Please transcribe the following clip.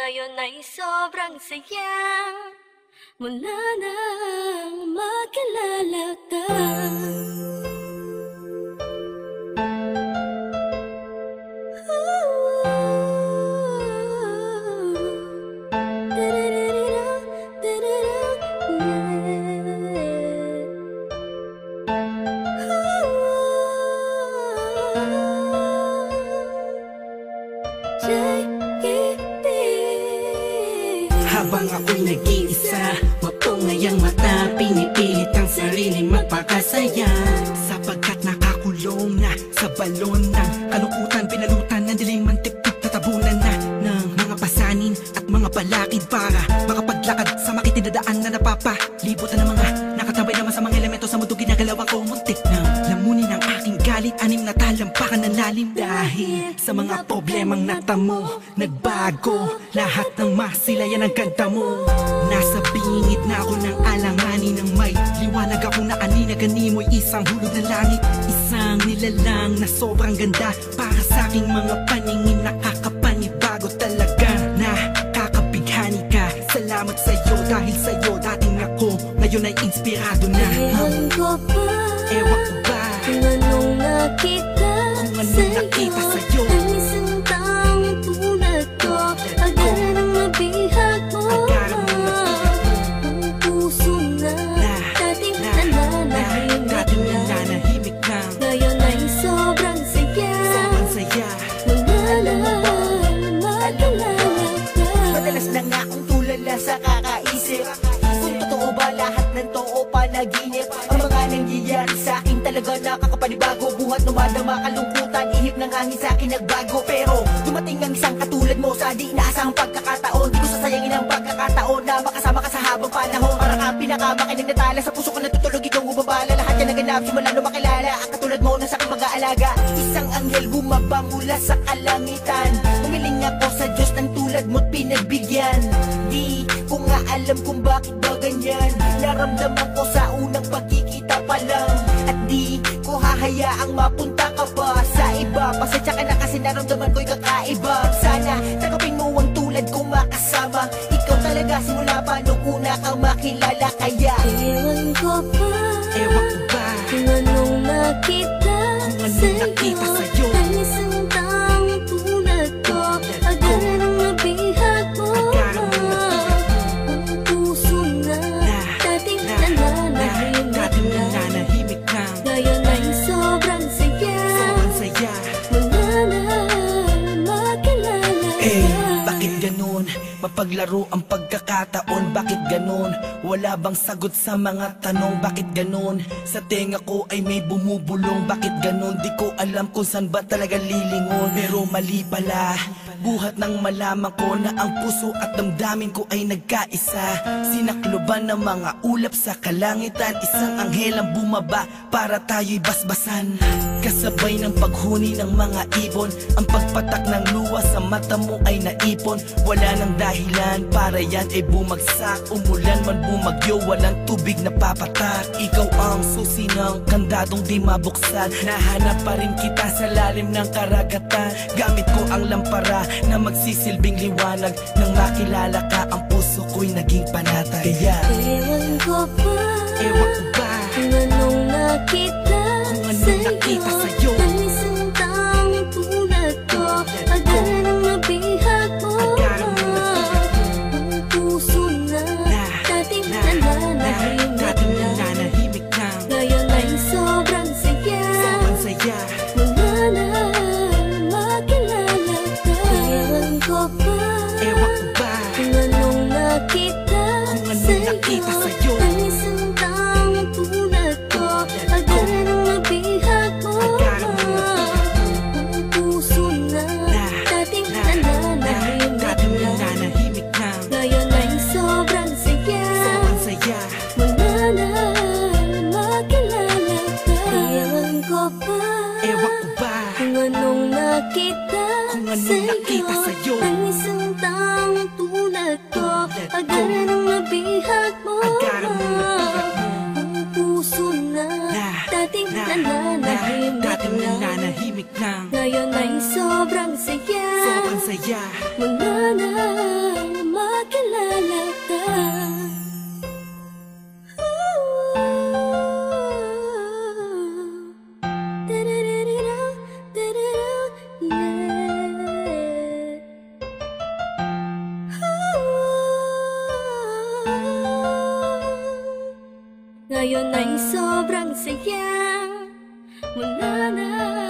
Ngayon ay sobrang sayang Mula nang makilala ka Habang ako'y nag-iisa Mapungay ang mata Pinipilit ang sarili magpakasaya Sapagkat nakakulong na Sa balon ng kalungkutan Pinalutan ng dilim ang tiptip Tatabunan na ng mga pasanin At mga balakid para Makapaglakad sa makitidadaan na napapalibutan ng mga Nakatambay naman sa mga elemento Sa mundo ginagalawan ko muntik na Anim na talampakan ng lalim Dahil sa mga problemang natamo Nagbago. Lahat ng masilayan ang ganda mo. Nasa bingit na ako ng alanganin ng may Liwanag ako na anina ganimoy Isang hulog ng langit. Isang nilalang na sobrang ganda Para sa aking mga paningin. Nakakapanibago talaga Nakakabighani ka. Salamat sa'yo dahil sa'yo dating ako. Ngayon ay inspirado na. Ewan ko pa Ewan ko talaga nakakapanibago. Buhat numadama kalungkutan, ihip ng hangin sa akin nagbago. Pero dumating ang isang katulad mo sa di inaasahang pagkakataon. Di ko sasayangin ang pagkakataon na makasama ka sa habang panahon. Para kang pinakamakinig na tala sa puso ko natutulog ikaw bumabala. Lahat yan naganap simula nung makilala. Ang katulad mo na sa aking mag-aalaga. Isang anghel bumaba mula sa kalangitan. Umiling ako sa Diyos ng tulad mo't pinagbigyan. Di ko nga alam kung bakit ba ganyan. Naramdaman ko hahayaang mapunta ka pa sa iba? Pasensya ka na kasi naramdaman ko'y kakaiba. Sana tanggapin mo ang tulad kong makasama. Ikaw talaga simula pa nung una kang makilala. Kaya Ewan ko pa Ewan ko ba? Kung anong nakita Kung anong nakita sa'yo. Mapaglaro ang pagkakataon, bakit ganun? Wala bang sagot sa mga tanong, bakit ganun? Sa tenga ko ay may bumubulong, bakit ganun? Di ko alam kung saan ba talaga lilingon Pero mali pala, buhat ng malaman ko na ang puso at damdamin ko ay nagkaisa. Sinakloban ng mga ulap sa kalangitan. Isang anghel ang bumaba para tayo'y basbasan. Kasabay ng paghuni ng mga ibon Ang pagpatak ng luwa sa mata mo ay naipon. Wala nang dahilan para yan ay bumagsak. Umulan man bumagyo, walang tubig na papatak. Ikaw ang susi ng kandadong di mabuksan. Nahanap pa rin kita sa lalim ng karagatan. Gamit ko ang lampara na magsisilbing liwanag Nang makilala ka, ang puso ko'y naging panatag Kaya, Ewan ko pa ewan ko ba Kung anong nakita Kung anong nakita nakita Kung anong nakita sa'yo. Ang isang taong tulad ko. Ang nabihag mo ang puso na Na, Dating na, na, nananahimik dating na nananahimik na. Ngayon ay sobrang saya. Sobrang saya. Makilala ka. Ewan ko pa Ewan ko ba? Kung anong nakita nabihag mo Ang puso na dating nananahimik na Dating nananahimik na. Ngayon ay sobrang saya. Sobrang saya. Mga na makilala ka. Da da da Ngayon ay sobrang saya. Mula na